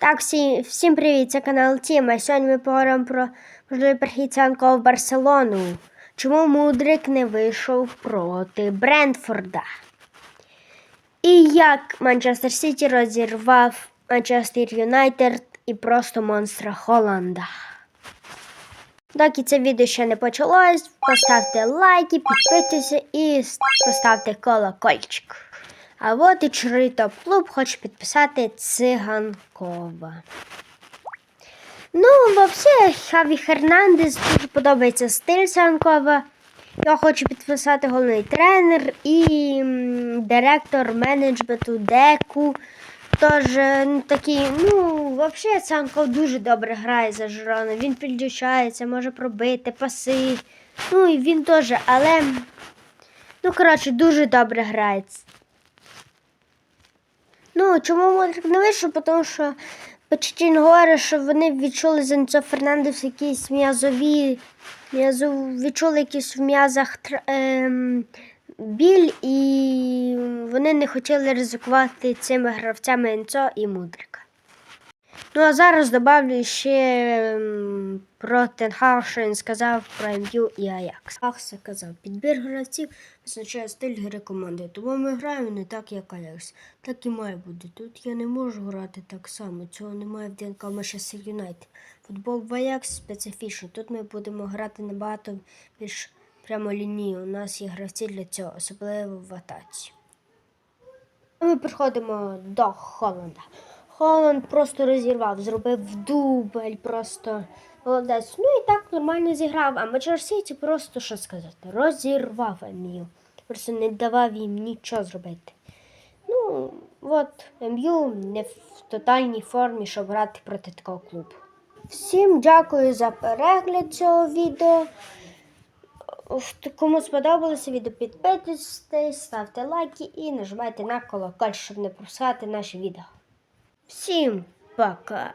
Так, всі, всім привіт, це канал Тіма. Сьогодні ми поговоримо про можливий перехід Санко в Барселону. Чому Мудрик не вийшов проти Брентфорда? І як Манчестер Сіті розірвав Манчестер Юнайтед і просто монстра Холланда. Доки це відео ще не почалось, поставте лайки, підписуйтесь і поставте колокольчик. А от і Чорий Топ Клуб хоче підписати Циганкова. Ну, взагалі, Хаві Хернандес дуже подобається стиль Циганкова. Я хочу підписати головний тренер і м, директор менеджменту Деку. Тож, е, ну, такий, ну, взагалі, Санков дуже добре грає за Жирона. Він підключається, може пробити, паси. Ну і він теж, але, ну, коротше, дуже добре грає. Ну, чому Модрик не вийшов? Тому що Почтін говорить, що вони відчули за Енцо Фернандес якісь м'язові, м'язов, відчули якісь в м'язах ем, біль, і вони не хотіли ризикувати цими гравцями Енцо і Мудрика. Ну, а зараз добавлю ще ем, про Тенхаг, що він сказав про МЮ і Аякс. Ахса казав, підбір гравців визначає стиль гри команди, тому ми граємо не так, як Аякс. Так і має бути. Тут я не можу грати так само. Цього немає в ДНК Манчестер Юнайтед. Футбол в Аякс специфічний. Тут ми будемо грати набагато більш прямолінійно. У нас є гравці для цього, особливо в атаці. Ми приходимо до Холланда. Холланд просто розірвав, зробив дубль, просто молодець. Ну і так нормально зіграв. А Манчестер Сіті просто що сказати, розірвав МЮ. Просто не давав їм нічого зробити. Ну, от МЮ не в тотальній формі, щоб грати проти такого клубу. Всім дякую за перегляд цього відео. Кому сподобалося відео, підписуйтесь, ставте лайки і нажимайте на колокольчик, щоб не пропускати наші відео. Всім пока!